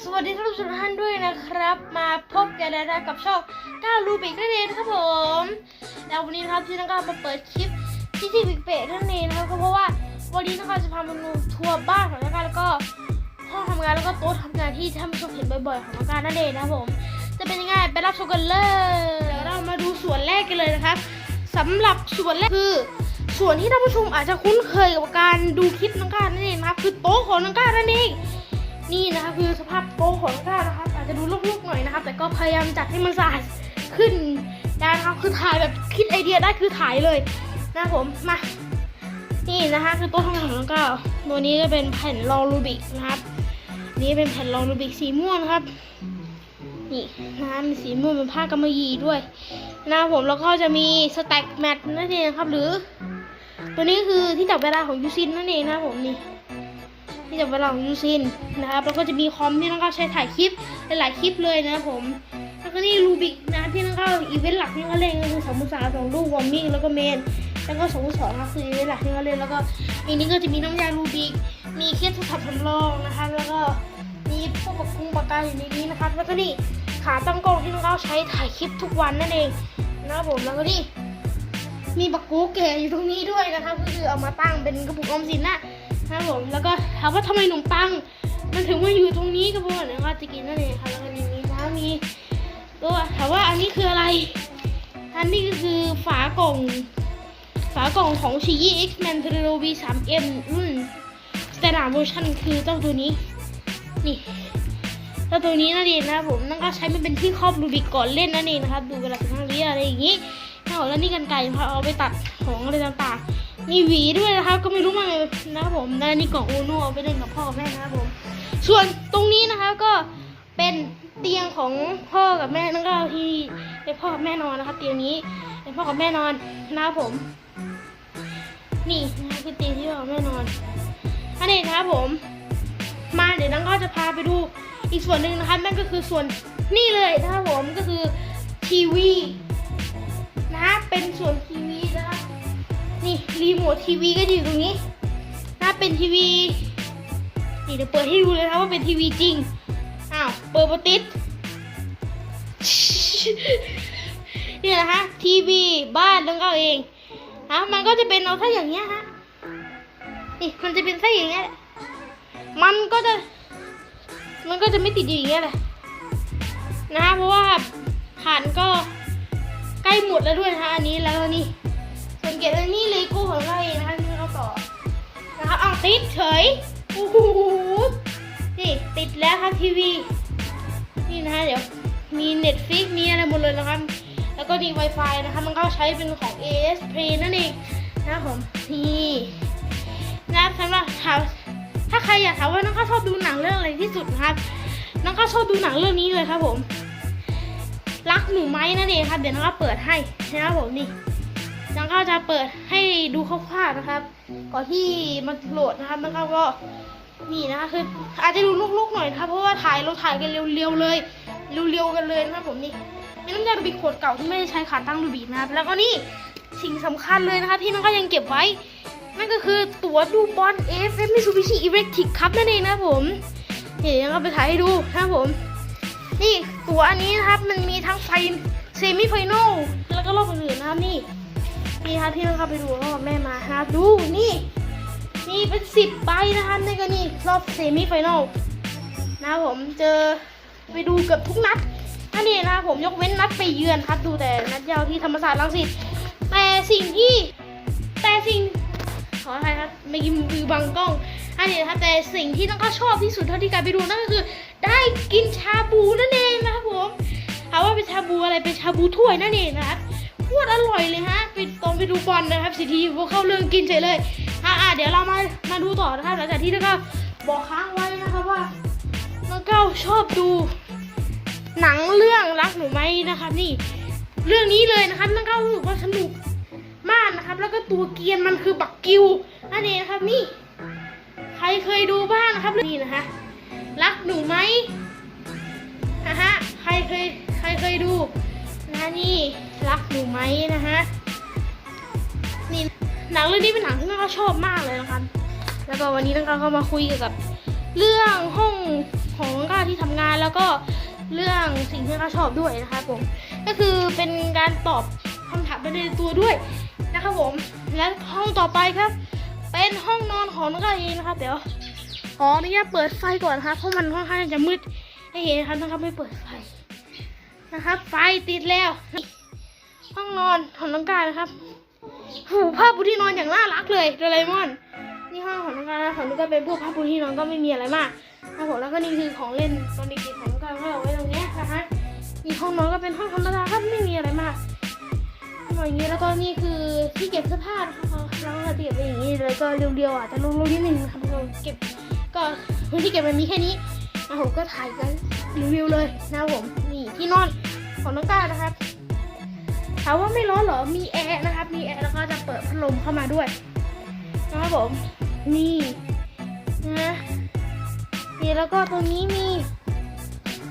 สวัสดีท่านผู้ชมทุกท่านด้วยนะครับ มาพบกันนะกับช่องก้าวรูบิกนั่นเองครับผมแล้ววันนี้นะครับที่น้องก้าวมาเปิดคลิปที่ที่บิ๊กเป๊นั่นเองนะครับเพราะว่าวันนี้น้องก้าวจะพามาดูทัวร์บ้านของน้องก้าวแล้วก็ห้องทำงานแล้วก็โต๊ะทำงานที่ท่านผู้ชมเห็นบ่อยๆของน้องก้าวนั่นเองนะครับผม จะเป็นยังไงไปรับชมกันเลยเดี๋ยวเรามาดูส่วนแรกกันเลยนะครับสำหรับส่วนแรกคือส่วนที่ท่านผู้ชมอาจจะคุ้นเคยกับการดูคลิปน้องก้าวนั่นเองนะครับคือโต๊ะของน้องก้าวนั่นเอง นี่นะคะคือสภาพโต๊ะของก้านะครับ อาจจะดูลุกๆหน่อยนะครับ แต่ก็พยายามจัดให้มันสะอาดขึ้นได้นะครับคือถ่ายแบบคิดไอเดียได้คือถ่ายเลยนะผมมานี่นะคะคือโต๊ะทำงานของก้าวตัวนี้ก็เป็นแผ่นรองรูบิกนะครับ นี่เป็นแผ่นรองรูบิกสีม่วงครับนี่นะคะมีสีม่วงเป็นผ้ากำมะหยี่ด้วยนะครับผมแล้วก็จะมีสแต็กแมทนั่นเองครับ หรือ ตัวนี้คือที่จับเวลาของยูซินนั่นเองนะผมนี่ ที่จะเวลาของยูซินนะครับแล้วก็จะมีคอมที่น้องก้าวใช้ถ่ายคลิปหลายๆคลิปเลยนะครับผมแล้วก็นี่รูบิกนะที่น้องก้าวอีเวนต์หลักที่เขาเล่นก็คือสองมุสาสองลูกวอร์มิ่งแล้วก็เมนแล้วก็สองมุสองครับคืออีเวนต์หลักที่เขาเล่นแล้วก็ในนี้ก็จะมีน้ำยารูบิกมีเคสโทรศัพท์สำรองนะครับแล้วก็มีพวกปากกุงปากกาอยู่ในนี้นะครับแล้วก็นี่ขาตั้งกล้องที่น้องก้าวใช้ถ่ายคลิปทุกวันนั่นเองนะครับผมแล้วก็นี่มีบักกูแก่อยู่ตรงนี้ด้วยนะครับก็คือเอามาตั้งเป็นกระปุกออมสินนะนะ ครับผมแล้วก็ถามว่าทำไมขนมปัง มันถึงมาอยู่ตรงนี้ก็เพราะว่าเนี่ยว่าจะกินนั่นเองค่ะแล้วก็มีมีน้ำมีตัวถามว่าอันนี้คืออะไร อันนี้ก็คือฝากล่อง ฝากล่องของชิยี่ X-Men t r i l o V 3M รุ่น Standard Version คือเจ้าตัวนี้ นี่เจ้าตัวนี้นั่นเองนะครับผมนั่นก็ใช้มันเป็นที่ครอบรูบิกก่อนเล่นนั่นเองนะครับ ดูเวลาทางเรียอะไรอย่างนี้ถ้าเอาแล้วนี่กันไก่พอเอาไปตัดของอะไรต่างๆมีหวีด้วยนะครับ ก็ไม่รู้มาไง นะครับผมแล้วนี่กล่องอูโน่เอาไปเล่นกับพ่อกับแม่นะครับผม ส่วนตรงนี้นะครับก็เป็นเตียงของพ่อกับแม่นั่นก็ที่เป็นพ่อกับแม่นอนนะครับ เตียงนี้เป็นพ่อกับแม่นอนนะครับผม นี่นะคือเตียงที่พ่อกับแม่นอนอันนี้นะครับผม มาเดี๋ยวน้องก็จะพาไปดูอีกส่วนหนึ่งนะครับนั่นก็คือส่วนนี่เลยนะครับผมก็คือทีวีนะเป็นส่วนทีวีนะคะนี่รีโมททีวีก็อยู่ตรงนี้ เป็นทีวี นี่เดี๋ยวเปิดให้ดูเลยนะว่าเป็นทีวีจริง อ้าว เปิดปติดนี่นะคะทีวีบ้านต้องเอาเองนะมันก็จะเป็นเอาถ้าอย่างเงี้ยฮะ นี่มันจะเป็นถ้าอย่างเงี้ย มันก็จะ มันก็จะไม่ติดอยู่อย่างเงี้ยแหละ นะเพราะว่าฐานก็ใกล้หมดแล้วด้วยนะคะอันนี้แล้วนี่สังเกตว่านี่เลโก้ของเราเองนะคะ นะคะอ้าวติดเฉยโอ้โหนี่ติดแล้วครับทีวี นี่นะคะเดี๋ยวมีเน็ตฟิกมีอะไรหมดเลยนะครับ แล้วก็ดี Wi-Fi นะคะมันก็ใช้เป็นของ AS Play นั่นเองนะครับผมนี่นะครับสำหรับถามถ้าใครอยากถามว่าน้องก็ชอบดูหนังเรื่องอะไรที่สุดนะครับ น้องก็ชอบดูหนังเรื่องนี้เลยครับผม รักหนูไหมนั่นเองครับ เดี๋ยวน้องก็เปิดให้นะครับผมนี่ น้องก็จะเปิดให้ดูคร่าวๆนะครับ ก่อนที่มันโหลดนะครับน้องก็ก็นี่นะค,คืออาจจะดูลุกๆหน่อยครับเพราะว่าถ่ายเราถ่ายกันเร็วๆเลยเร็วๆกันเลยนะครับผมนี่มีน้ำยาดูบิกขวดเก่าที่ไม่ได้ใช้ขาตั้งดูบิกนะครับ แล้วก็นี่สิ่งสำคัญเลยนะคะที่น้องก็ยังเก็บไว้ นั่นก็คือตั๋วดูบอล AFF Mitsubishi Electric ครับนั่นเองนะผมเดี๋ยวเราไปถ่ายให้ดูนะครับผม นี่ตัวอันนี้นะครับมันมีทั้งไฟเซมิไฟแนลแล้วก็รอบอื่นๆนะครับนี่ นี่ครับที่เราเข้าไปดูรอแม่มาครับดูนี่ นี่เป็นสิบใบนะครับนี่ก็นี่รอบเซมิไฟแนลนะผมเจอไปดูเกือบทุกนัดนั่นเองนะผมยกเว้นนัดไปเยือนครับดูแต่นัดยาวที่ธรรมศาสตร์รังสิตแต่สิ่งที่แต่สิ่งขออภัยครับไม่กินมือบังกล้องอันนี้นะครับแต่สิ่งที่น้องก็ชอบที่สุดเท่าที่การไปดูนั่นก็คือ ได้กินชาบูนั่นเองนะครับผมถามว่าเป็นชาบูอะไรเป็นชาบูถ้วยนั่นเองนะครับโคตรอร่อยเลยฮะไปต อนไปดูบอลนะครับสิทีพวกเข้าเรื่องกินเฉยเลยอะเดี๋ยวเรามามาดูต่อนะครับหลังจากที่น้องก็บอกค้างไว้นะครับว่าน้องเก้าชอบดูหนังเรื่องรักหนูไหมนะครับ นี่เรื่องนี้เลยนะครับน้องเก้ารู้สึกว่าสนุกมากนะครับ แล้วก็ตัวเกียนมันคือบักกิวนั่นเองนะครับนี่ ใครเคยดูบ้างนะครับเรื่องนี้นะคะรักหนูไหมนะฮะใครเคยใครเคยดูนะนี่รักหนูไหมนะฮะ หนังเรื่องนี้เป็นหนังที่น้องก็ชอบมากเลยนะครับแล้วก็วันนี้น้องก็เข้ามาคุยเกี่ยวกับ เรื่องห้องของน้องก้าที่ทำแล้วก็เรื่องสิ่งที่เขาชอบด้วยนะครับผมก็คือเป็นการตอบคำถามไปในตัวด้วยนะครับผมและห้องต่อไปครับ เป็นห้องนอนของน้องกาเองนะครับเดี๋ยวขออนุญาตเปิดไฟก่อนนะครับเพราะมันค่อนข้างจะมืดให้เห็นนะครับนะครับไม่เปิดไฟนะครับ ไฟติดแล้ว ห้องนอนของน้องกายนะครับ หูผ้าปูที่นอนอย่างน่ารักเลยโดเรมอน นี่ห้องของน้องกายนะของน้องกาเป็นพวกผ้าปูที่นอนก็ไม่มีอะไรมากครับผมแล้วก็นี่คือของเล่นตอนเด็กๆของน้องกายก็เอาไว้ตรงนี้นะคะนี่ห้องนอนก็เป็นห้องธรรมดาครับไม่มีอะไรมากอย่างนี้แล้วก็นี่คือที่เก็บเสื้อผ้านะคะแล้วก็เก็บไปอย่างนี้แล้วก็เรียวๆอาจจะลงๆนิดนึงนะครับเราเก็บก็พื้นที่เก็บมันมีแค่นี้นะผมก็ถ่ายกันรีวิวเลยนะครับผมนี่ที่นอนของน้องก้านะครับ ถามว่าไม่ร้อนเหรอ มีแอร์นะครับ มีแอร์แล้วก็จะเปิดพัดลมเข้ามาด้วยนะครับผม นี่นะนี่แล้วก็ตรงนี้มี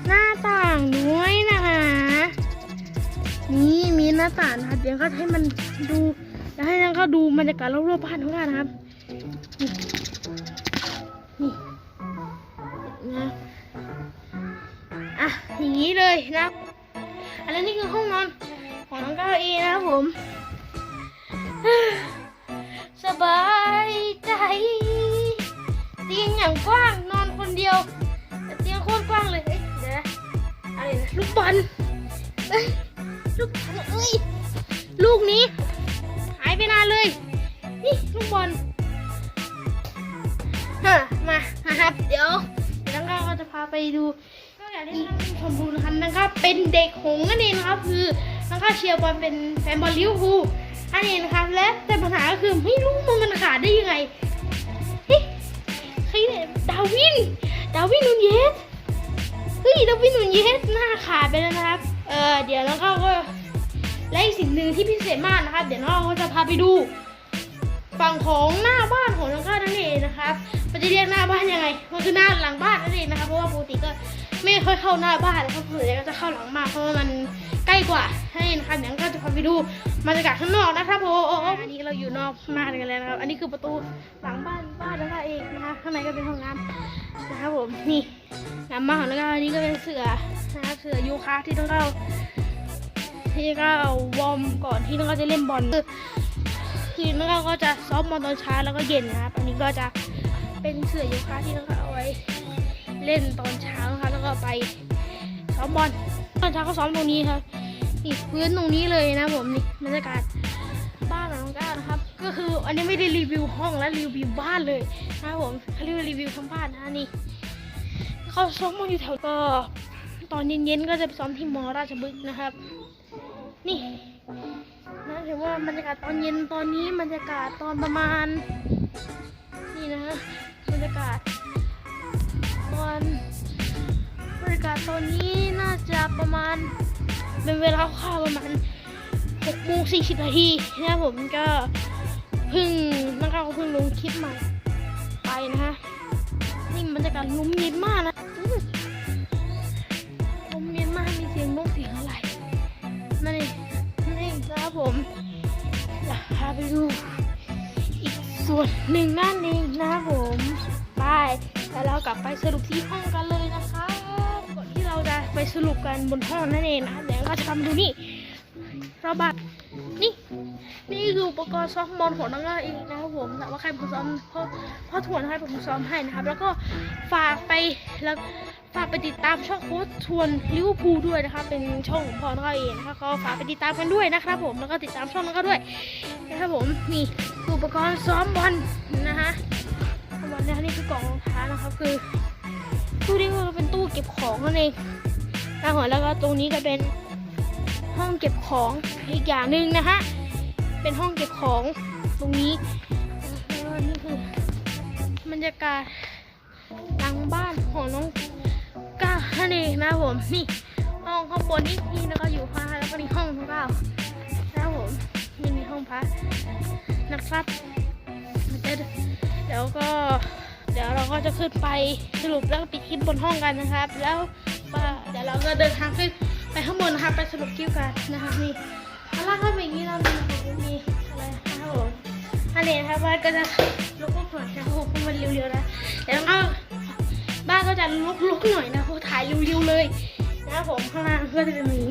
หน้าต่างด้วยนะคะนี่มีหน้าต่างนะครับเดี๋ยวก็ให้มันดูแล้วให้นังก็ดูบรรยากาศรอบๆบ้านของเรานะครับ นี่นะอะอย่างนี้เลยนะอันนั้คือห้องนอน ของน้องก้าวเองนะผม สบายใจ เตียงอย่างกว้างนอนคนเดียวแต่เตียงโคตรกว้างเลยเอ้ยเดี๋ยวนะอะไรนะลูกบอลเอ้ยลูกเอ้ยลูกนี้หายไปนานเลย นี่ลูกบอลฮะมานะครับ เดี๋ยวน้องก้าก็จะพาไปดูก็อยากให้ท่านผู้ชมดูนะครับน้องก้าเป็นเด็กหงส์นั่นเองนะครับคือ น้องก้าเชียร์บอลเป็นแฟนบอลลิเวอร์พูลนั่นเองนะครับ และแต่ปัญหาก็คือไม่รู้มันมันขาดได้ยังไงเฮ้ยใครเนี่ยดาวิน ดาวินนูนเยสเฮ้ยดาวินนูนเยสหน้าขาดไปแล้วนะครับ เออเดี๋ยวน้องก้าวก็และอีกสิ่งหนึ่งที่พิเศษมากนะครับ เดี๋ยวน้องก็จะพาไปดูฝั่งของหน้าบ้านของน้องก้าวนั่นเองนะครับมันจะเรียกหน้าบ้านยังไง มันคือหน้าหลังบ้านนั่นเองนะครับ เพราะว่าปกติก็ไม่ค่อยเข้าหน้าบ้านนะครับเผื่อก็จะเข้าหลังบ้านเพราะว่ามัน ใกล้กว่าให้นะครับเดี๋ยวก็จะพาไปดูบรรยากาศข้างนอกนะครับผมอันนี้เราอยู่นอกบ้านกันแล้วนะครับ อันนี้คือประตูหลังบ้านบ้านน้องก้าเองนะคะข้างในก็เป็นห้องน้ำนะครับผมนี่น้ำบ้านของน้องก้าอันนี้ก็เป็นเสือนะครับเสือยูคาที่น้องก้าที่ก็วอร์มก่อนที่น้องก็จะเล่นบอลคือคือน้องก็จะซ้อมบอลตอนเช้าแล้วก็เย็นนะครับ อันนี้ก็จะเป็นเสือโยคะที่น้องก็เอาไว้ เล่นตอนเช้านะคะแล้วก็ไปซ้อมบอล ตอนเช้าก็ซ้อมตรงนี้ครับนี่พื้นตรงนี้เลยนะผมนี่บรรยากาศบ้านของน้องก้าวนะครับ ก็คืออันนี้ไม่ได้รีวิวห้องและรีวิวบ้านเลยนะผมเขาเรียกว่ารีวิวทั้งบ้านนะนี่เขาซ้อมบอลอยู่แถวก็ตอนเย็นๆก็จะไปซ้อมที่มอราชบุรนะครับ นี่นะถือว่าบรรยากาศตอนเย็นตอนนี้บรรยากาศตอนประมาณ มาณ เป็นเวลาค่าประมาณ6โมง40นาทีนะครับผมก็เพิ่งนักข่าวเพิ่งลงคลิปใหม่ไปนะฮะนี่บรรยากาศลมเย็นมากนะอื้อลมเย็นมากมีเสียงนกเสียงอะไรนั่นเองนั่นเองครับผมอยากพาไปดูอีกส่วนหนึ่งนั่นเองนะผมไปแล้วเรากลับไปสรุปที่ห้องกันเลยนะครั สรุปกันบนห้องนั่นเองนะเดี๋ยวเราจะทำดูนี่ราบัตรนี่นี่คืออุปกรณ์ซ้อมบอลของน้องๆเองนะครับผมแต่ว่าใครเป็นคนซ้อมพ่อพ่อทวนให้เป็นคนซ้อมให้นะครับ แล้วก็ฝากไปแล้วฝากไปติดตามช่องโค้ชทวนลิเวอร์พูลด้วยนะครับเป็นช่องของพ่อน้องเองนะคะก็ฝากไปติดตามกันด้วยนะครับผมแล้วก็ติดตามช่องน้องก็ด้วยนะครับผมนี่อุปกรณ์ซ้อมบอลนะฮะบอลนะนี่คือกล่องรองเท้านะครับคือตู้นี้ก็เป็นตู้เก็บของนั่นเอง นะฮะแล้วก็ตรงนี้ก็เป็นห้องเก็บของอีกอย่างหนึ่งนะฮะเป็นห้องเก็บของตรงนี้แล้วนี่คือบรรยากาศหลังบ้านของน้องก้าวนั่นเองนะผมนี่ห้องข้างบนนี่นี่แล้วก็อยู่พระแล้วก็นี่ห้องน้องก้าวนะผมนี่มีห้องพระนะครับแล้วก็เดี๋ยวเราก็จะขึ้นไปสรุปแล้วก็ปิดคลิปบนห้องกันนะครับ แล้ว ก็เดี๋ยวเราก็เดินทางขึ้นไปข้างบนนะครับไปสรุปคลิปกันนะครับนี่ข้างล่างก็เป็นอย่างนี้เรามีมีอะไรนะครับผมอันนี้นะครับบ้านก็จะลุกก็ผ่อนนะครับผมมันเร็วๆนะแล้วก็บ้านก็จะลุกๆหน่อยนะเพราะถ่ายเร็วๆเลยนะครับผมข้างล่างก็จะเป็นแบบนี้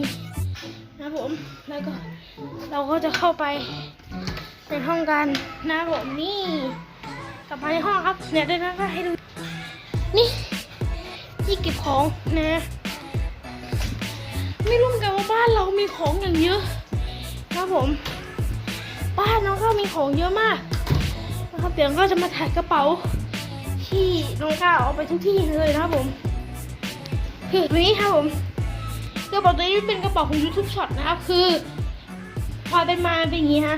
นะครับผมแล้วก็เราก็จะเข้าไปในห้องกันนะครับผมนี่กลับมาในห้องครับเนี่ยเดี๋ยวนะก็ให้ดูนี่ ที่เก็บของนะ ไม่รู้เหมือนกันว่าบ้านเรามีของอย่างเยอะนะครับผม บ้านน้องก็มีของเยอะมากนะครับเดี๋ยวก็จะมาถ่ายกระเป๋า ที่น้องก้าเอาไปทุกที่เลยนะครับผมคือตัวนี้ครับผมกระเป๋าตัวนี้เป็นกระเป๋าของ YouTube Shot นะครับ คือพอเป็นมาเป็นอย่างนี้ฮะ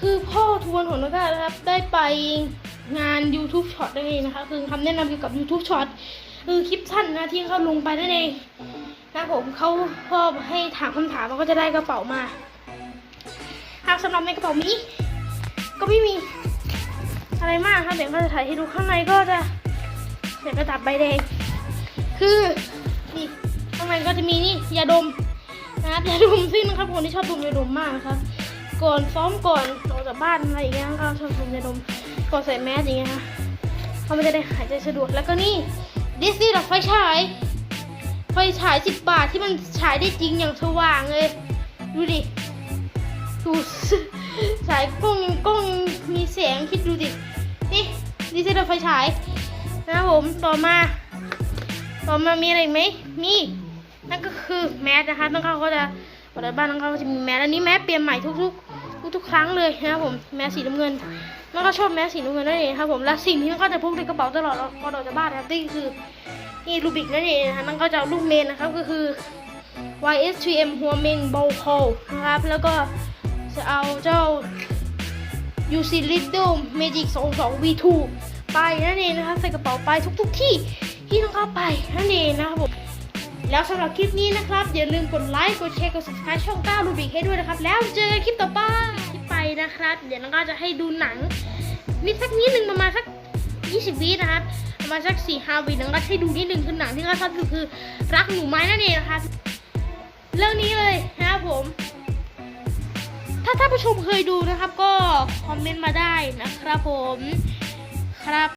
คือพ่อทวนของน้องก้านะครับ ได้ไปงาน YouTube Shot นั่นเองนะคะ คือคำแนะนำเกี่ยวกับ YouTube Shot คือคลิปสั้นนะที่เขาลงไปนั่นเองนะครับผมเขาพ่อให้ถามคำถามแล้วก็จะได้กระเป๋ามาครับสำหรับในกระเป๋านี้ ก็ไม่มีอะไรมากครับเดี๋ยวก็จะถ่ายให้ดูข้างในก็จะเดี๋ยวกระจับใบแดง คือนี่ข้างในก็จะมีนี่ยาดมนะครับยาดมซึ่งนะครับคนที่ชอบดมยาดมมากนะครับก่อนซ้อมก่อนออกจากบ้านอะไรอย่างเงี้ยก็ชอบดมยาดมก่อนใส่แมสอย่างเงี้ยค่ะเขาไม่จะได้หายใจสะดวกแล้วก็นี่ ดิสนีย์หลอดไฟฉาย ไฟฉายสิบบาทที่มันฉายได้จริงอย่างสว่างเลย ดูดิ ดูสายกล้องกล้องมีแสงคิดดูดิ นี่ดีเซลไฟฉายนะผมต่อมา ต่อมามีอะไรไหมมีนั่นก็คือแมสนะคะต้องเข้าก็จะปัจจุบันต้องเขาจะมีแมสอันนี้แมสเปลี่ยนใหม่ทุกๆทุกๆครั้งเลยนะครับผมแมสสีน้ำเงิน น้องก็ชอบแมสสีน้ำเงินนั่นเองครับผมและสิ่งที่น้องก็จะพกในกระเป๋าตลอดพอออกจากบ้านนะครับนี่คือนี่รูบิกนั่นเองนะคะน้องก็จะเอาลูกเมนนะครับก็คือ YSTM หัวเมงโบโคนะครับแล้วก็จะเอาเจ้ายูซิลิด e เมจิก22 V2 ไปนั่นเองนะครับใส่กระเป๋าไปทุกๆที่ที่ต้องเข้าไปนั่นเองนะครับผม แล้วสำหรับคลิปนี้นะครับ อย่าลืมกดไลค์ กดแชร์ กด subscribe ช่อง9รูบิกให้ด้วยนะครับ แล้วเจอกันคลิปต่อไปคลิปไปนะครับ เดี๋ยวน้องก็จะให้ดูหนังนิดสักนิดหนึ่งประมาณสัก 20 วินะครับ ประมาณสัก 4 5 วิน้องก็ให้ดูนิดหนึ่งคือหนังที่เขาชอบดูคือรักหนูไม้นั่นเองนะครับ เรื่องนี้เลยนะครับผม ถ้าท่านผู้ชมเคยดูนะครับ ก็คอมเมนต์มาได้นะครับผมครับ